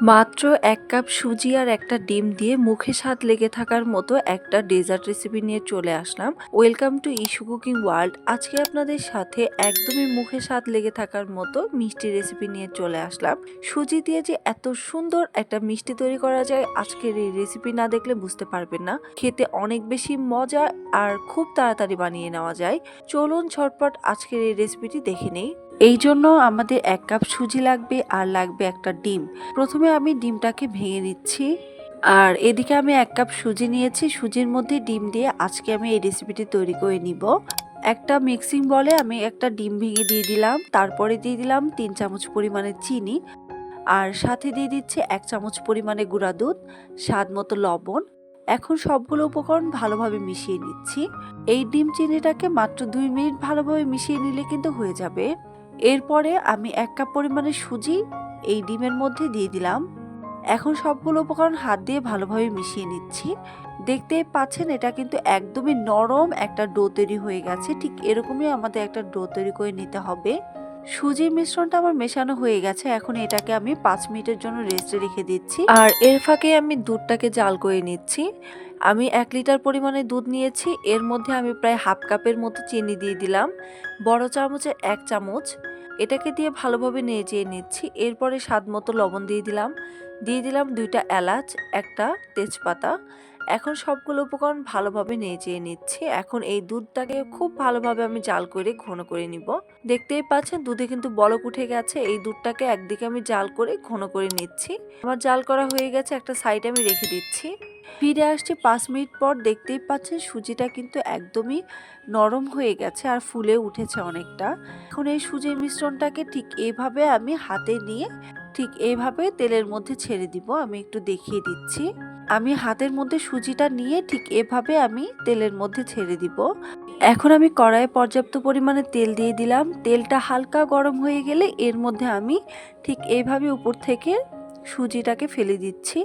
মাত্র এক কাপ সুজি আর একটা ডিম দিয়ে মুখে স্বাদ লেগে থাকার মতো একটা ডেজার্ট রেসিপি নিয়ে চলে আসলাম। Welcome to Ishu cooking world আজকে আপনাদের সাথে একদমই মুখে স্বাদ লেগে থাকার মতো মিষ্টি রেসিপি নিয়ে চলে আসলাম। সুজি দিয়ে যে এত সুন্দর একটা মিষ্টি তৈরি করা যায়, আজকের এই রেসিপি না দেখলে বুঝতে পারবেন না। খেতে অনেক বেশি মজা আর খুব তাড়াতাড়ি বানিয়ে নেওয়া যায়। চলুন ঝটপট আজকের এই রেসিপিটি দেখে নেই। এই জন্য আমাদের এক কাপ সুজি লাগবে আর লাগবে একটা ডিম। প্রথমে আমি ডিমটাকে ভেঙে নিচ্ছি। আর এদিকে আমি এক কাপ সুজি নিয়েছি। সুজির মধ্যে ডিম দিয়ে আজকে আমি এই রেসিপিটি তৈরি করে নিব। একটা মিক্সিং বলে আমি একটা ডিম ভেঙে দিয়ে দিলাম। তারপরে দিয়ে দিলাম তিন চামচ পরিমাণে চিনি। আর সাথে দিয়ে দিচ্ছি এক চামচ পরিমাণে গুঁড়া দুধ, স্বাদ মতো লবণ। এখন সবগুলো উপকরণ ভালোভাবে মিশিয়ে নিচ্ছি। এই ডিম চিনিটাকে মাত্র দুই মিনিট ভালোভাবে মিশিয়ে নিলে কিন্তু হয়ে যাবে। এরপরে আমি এক কাপ পরিমাণে সুজি এই ডিমের মধ্যে দিয়ে দিলাম। এখন সবগুলো উপকরণ হাত দিয়ে ভালোভাবে মিশিয়ে নিচ্ছি। দেখতে পাচ্ছেন, এটা কিন্তু একদমই নরম একটা ডো তৈরি হয়ে গেছে। ঠিক এরকমই আমাদের একটা ডো তৈরি করে নিতে হবে। সুজির মিশ্রণটা আমার মেশানো হয়ে গেছে। এখন এটাকে আমি পাঁচ মিনিটের জন্য রেস্টে রেখে দিচ্ছি। আর এর ফাঁকে আমি দুধটাকে জাল করে নিচ্ছি। আমি এক লিটার পরিমাণে দুধ নিয়েছি। এর মধ্যে আমি প্রায় হাফ কাপের মতো চিনি দিয়ে দিলাম। বড় চামচের এক চামচ। এটাকে দিয়ে ভালোভাবে নেড়ে নিচ্ছি। এরপরে স্বাদ মতো লবণ দিয়ে দিলাম। দিয়ে দিলাম দুইটা এলাচ, একটা তেজপাতা। এখন সবগুলো উপকরণ ভালোভাবে নেড়ে নিচ্ছি। এখন এই দুধটাকে খুব ভালোভাবে আমি জাল করে ঘন করে নিব। দেখতেই পাচ্ছেন, দুধে কিন্তু বলক উঠে গেছে। এই দুধটাকে একদিকে আমি জাল করে ঘন করে নিচ্ছি। আমার জাল করা হয়ে গেছে, একটা সাইডে আমি রেখে দিচ্ছি। ফিরে আসছি পাঁচ মিনিট পর, দেখতেই পাচ্ছেন সুজিটা কিন্তু একদমই নরম হয়ে গেছে আর ফুলে উঠেছে অনেকটা। এখন এই সুজির মিশ্রণটাকে ঠিক এইভাবে আমি হাতে নিয়ে ঠিক এইভাবে তেলের মধ্যে ছেড়ে দিব। আমি একটু দেখিয়ে দিচ্ছি। আমি হাতের মধ্যে সুজিটা নিয়ে ঠিক এভাবে আমি তেলের মধ্যে ছেড়ে দিব। এখন আমি কড়াইয়ে পর্যাপ্ত পরিমাণে তেল দিয়ে দিলাম। তেলটা হালকা গরম হয়ে গেলে এর মধ্যে আমি ঠিক এইভাবে উপর থেকে সুজিটাকে ফেলে দিচ্ছি।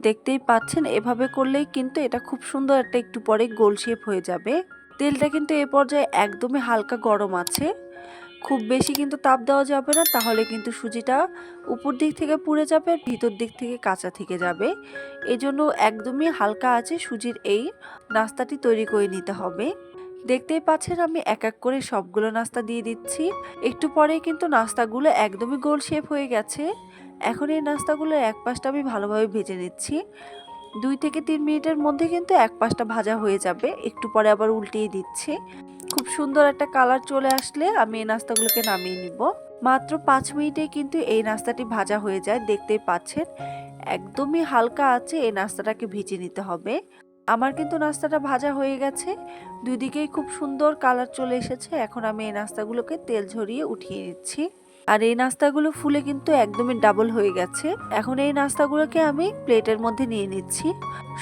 দেখতেই পাচ্ছেন, এভাবে করলেই কিন্তু এটা খুব সুন্দর একটা একটু পরে গোল শেপ হয়ে যাবে। তেলটা কিন্তু এ পর্যায়ে একদমই হালকা গরম আছে। খুব বেশি কিন্তু তাপ দেওয়া যাবে না, তাহলে কিন্তু সুজিটা উপর দিক থেকে পুড়ে যাবে, ভিতর দিক থেকে কাঁচা থেকে যাবে। এই জন্য একদমই হালকা আছে সুজির এই নাস্তাটি তৈরি করে নিতে হবে। দেখতেই পাচ্ছেন আমি এক এক করে সবগুলো নাস্তা দিয়ে দিচ্ছি। একটু পরেই কিন্তু নাস্তাগুলো একদমই গোল শেপ হয়ে গেছে। এখন এই নাস্তাগুলোর এক পাশটা আমি ভালোভাবে ভেজে নিচ্ছি। দুই থেকে তিন মিনিটের মধ্যে কিন্তু এক পাশটা ভাজা হয়ে যাবে, একটু পরে আবার উল্টিয়ে দিচ্ছি। খুব সুন্দর একটা কালার চলে আসলে আমি এই নাস্তাগুলোকে নামিয়ে নিব। মাত্র পাঁচ মিনিটে কিন্তু এই নাস্তাটি ভাজা হয়ে যায়, দেখতেই পাচ্ছেন। একদমই হালকা আছে এই নাস্তাটাকে ভেজে নিতে হবে। আমার কিন্তু নাস্তাটা ভাজা হয়ে গেছে। দুদিকেই খুব সুন্দর কালার চলে এসেছে। এখন আমি এই নাস্তাগুলোকে তেল ঝরিয়ে উঠিয়ে নিচ্ছি। আর এই নাস্তাগুলো ফুলে কিন্তু একদমই ডাবল হয়ে গেছে। এখন এই নাস্তাগুলোকে আমি প্লেটের মধ্যে নিয়ে নিচ্ছি।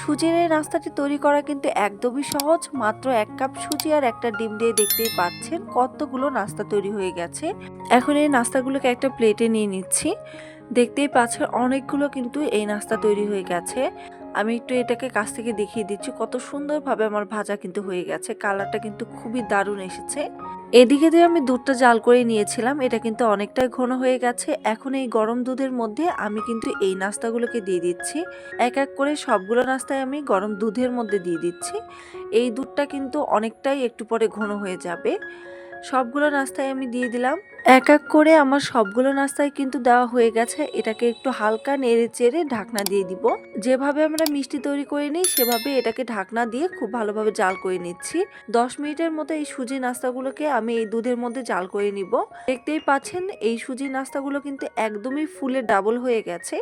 সুজির এই নাস্তাটি তৈরি করা কিন্তু একদমই সহজ, মাত্র এক কাপ সুজি আর একটা ডিম দিয়ে দেখতেই পাচ্ছেন কতগুলো নাস্তা তৈরি হয়ে গেছে। এখন এই নাস্তাগুলোকে একটা প্লেটে নিয়ে নিচ্ছি। দেখতেই পাচ্ছেন অনেকগুলো কিন্তু এই নাস্তা তৈরি হয়ে গেছে। আমি একটু এটাকে কাছ থেকে দেখিয়ে দিচ্ছি। কত সুন্দরভাবে আমার ভাজা কিন্তু হয়ে গেছে। কালারটা কিন্তু খুবই দারুণ এসেছে। এদিকে দিয়ে আমি দুধটা জাল করে নিয়েছিলাম, এটা কিন্তু অনেকটাই ঘন হয়ে গেছে। এখন এই গরম দুধের মধ্যে আমি কিন্তু এই নাস্তাগুলোকে দিয়ে দিচ্ছি। এক এক করে সবগুলো নাস্তায় আমি গরম দুধের মধ্যে দিয়ে দিচ্ছি। এই দুধটা কিন্তু অনেকটাই একটু পরে ঘন হয়ে যাবে। সবগুলো নাস্তায় আমি দিয়ে দিলাম। এক এক করে আমার সবগুলো নাস্তায় কিন্তু দেওয়া হয়ে গেছে। এটাকে একটু হালকা নেড়ে চেড়ে ঢাকনা দিয়ে দিব। যেভাবে আমরা মিষ্টি তৈরি করে নিই, সেভাবে এটাকে ঢাকনা দিয়ে খুব ভালোভাবে জাল করে নিচ্ছি। দশ মিনিটের মতো এই সুজি নাস্তাগুলোকে আমি এই দুধের মধ্যে জাল করে নিব। দেখতেই পাচ্ছেন, এই সুজি নাস্তাগুলো কিন্তু একদমই ফুলে ডাবল হয়ে গেছে।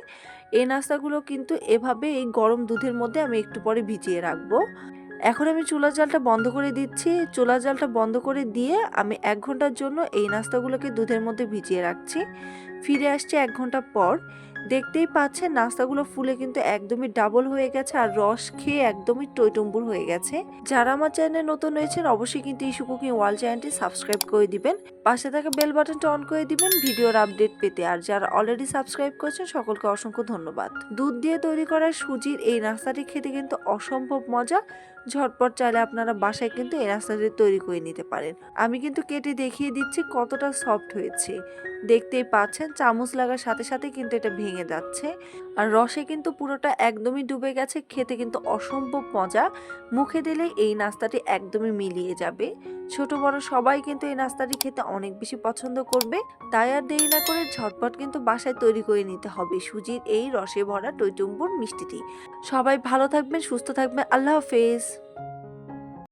এই নাস্তাগুলো কিন্তু এভাবে এই গরম দুধের মধ্যে আমি একটু পরে ভিজিয়ে রাখব। এখন আমি চুলার জালটা বন্ধ করে দিচ্ছি। চুলার জালটা বন্ধ করে দিয়ে আমি এক ঘণ্টার জন্য এই নাস্তাগুলোকে দুধের মধ্যে ভিজিয়ে রাখছি। ফিরে আসছি এক ঘণ্টা পর। দেখতেই পাচ্ছেন নাস্তাগুলো ফুলে কিন্তু একদমই ডাবল হয়ে গেছে আর রস খেয়ে একদমই টইটম্বুর হয়ে গেছে। যারা আমার চ্যানেলে নতুন হয়েছেন অবশ্যই কিন্তু ইস্যু কুকিং ওয়াল চ্যানেলটি সাবস্ক্রাইব করে দিবেন। পাশে থাকা বেল বাটনটা অন করে দিবেন ভিডিওর আপডেট পেতে। আর যারা অলরেডি সাবস্ক্রাইব করেছেন, সকলকে অসংখ্য ধন্যবাদ। দুধ দিয়ে তৈরি করা সুজির এই নাস্তাটি খেতে কিন্তু অসম্ভব মজা। ঝটপট চাইলে আপনারা বাসায় কিন্তু এই নাস্তাটি তৈরি করে নিতে পারেন। আমি কিন্তু কেটে দেখিয়ে দিচ্ছি কতটা সফট হয়েছে। দেখতেই পাচ্ছেন, চামচ লাগার সাথে সাথে কিন্তু এটা ভেঙে যাচ্ছে। আর রসে কিন্তু পুরোটা একদমই ডুবে গেছে, খেতে কিন্তু অসম্ভব মজা। মুখে দিলে এই নাস্তাটি একদমই মিলিয়ে যাবে। ছোট বড় সবাই কিন্তু এই নাস্তাটি খেতে অনেক বেশি পছন্দ করবে, তাই আর দেরি না করে ঝটপট কিন্তু বাসায় তৈরি করে নিতে হবে। সুজির এই রসে ভরা টইটুম্বুর মিষ্টিটি। সবাই ভালো থাকবেন, সুস্থ থাকবেন, আল্লাহ হাফেজ।